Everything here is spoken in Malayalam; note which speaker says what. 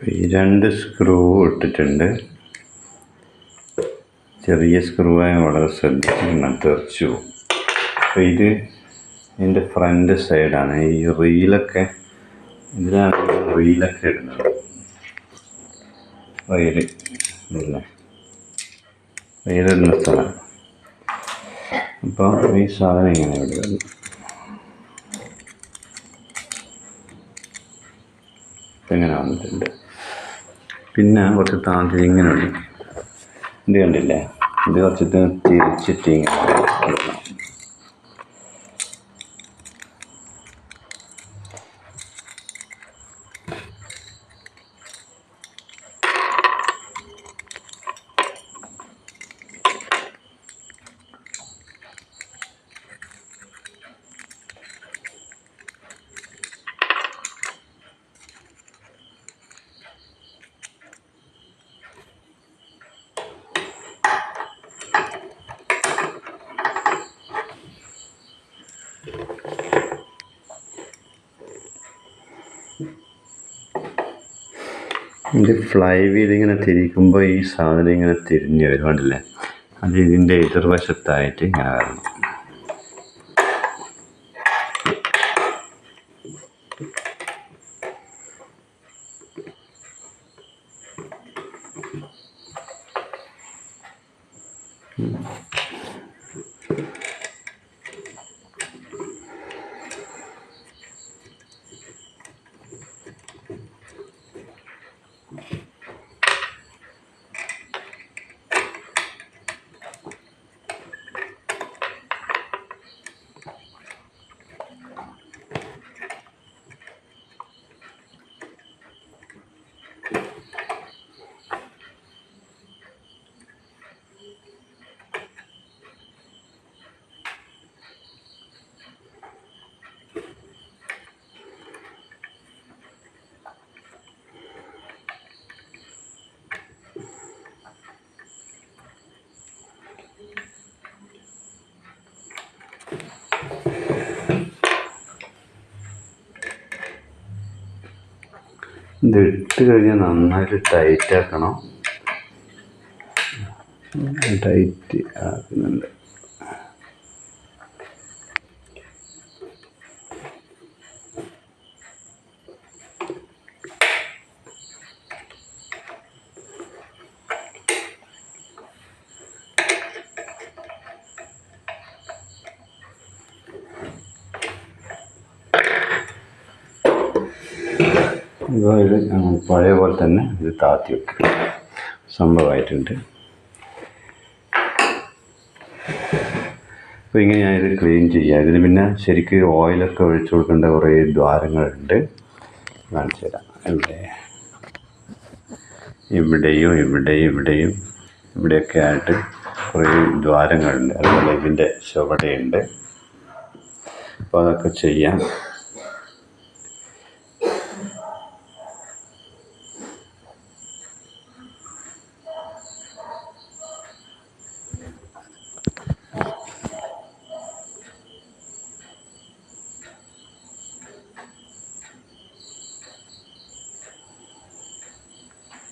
Speaker 1: ഈ രണ്ട് സ്ക്രൂ ഇട്ടിട്ടുണ്ട്. ചെറിയ സ്ക്രൂ ആയ വളരെ ശ്രദ്ധിച്ച് തെറിച്ചു അപ്പോൾ ഇത് ഇതിന്റെ ഫ്രണ്ട് സൈഡാണ് ഈ റീലൊക്കെ ഇതിലാണ് റീലൊക്കെ ഇടുന്നത്. റീൽ ഇല്ല? വയലിടുന്ന സ്ഥലം അപ്പോൾ ഈ സാധനം ഇങ്ങനെ ഇടുന്നത് ഇങ്ങനെ വന്നിട്ടുണ്ട്. പിന്നെ കുറച്ച് താഴ്ത്തി ഇങ്ങനെ ഉണ്ട് ഇത് കണ്ടില്ലേ? ഇത് കുറച്ച് തിരിച്ചിട്ട് ഇങ്ങനെ ഇത് ഫ്ലൈ വീൽ ഇങ്ങനെ തിരിക്കുമ്പോൾ ഈ സാധനം ഇങ്ങനെ തിരിഞ്ഞ് വരുവാണ്ടല്ലേ അത് ഇതിന്റെ എതിർവശത്തായിട്ട് ഇങ്ങനെ വരണം. ഇത് ഇട്ട് കഴിഞ്ഞാൽ നന്നായിട്ട് ടൈറ്റ് ആക്കണം. ടൈറ്റ് ആക്കുന്നുണ്ട്. ഇത് പഴയ പോലെ തന്നെ ഇത് താത്തി വെക്കുക. സംഭവമായിട്ടുണ്ട്. അപ്പോൾ ഇങ്ങനെ ഞാനിത് ക്ലീൻ ചെയ്യാം. ഇതിന് പിന്നെ ശരിക്കും ഓയിലൊക്കെ ഒഴിച്ചു കൊടുക്കേണ്ട കുറേ ദ്വാരങ്ങളുണ്ട്. കാണിച്ചു തരാം. ഇവിടെ. ഇവിടെയും ഇവിടെയും ഇവിടെയും ഇവിടെയൊക്കെ ആയിട്ട് കുറേ ദ്വാരങ്ങളുണ്ട്. അതുപോലെ ഇതിന്റെ ചുവടെയുണ്ട്. അപ്പോൾ അതൊക്കെ ചെയ്യാം.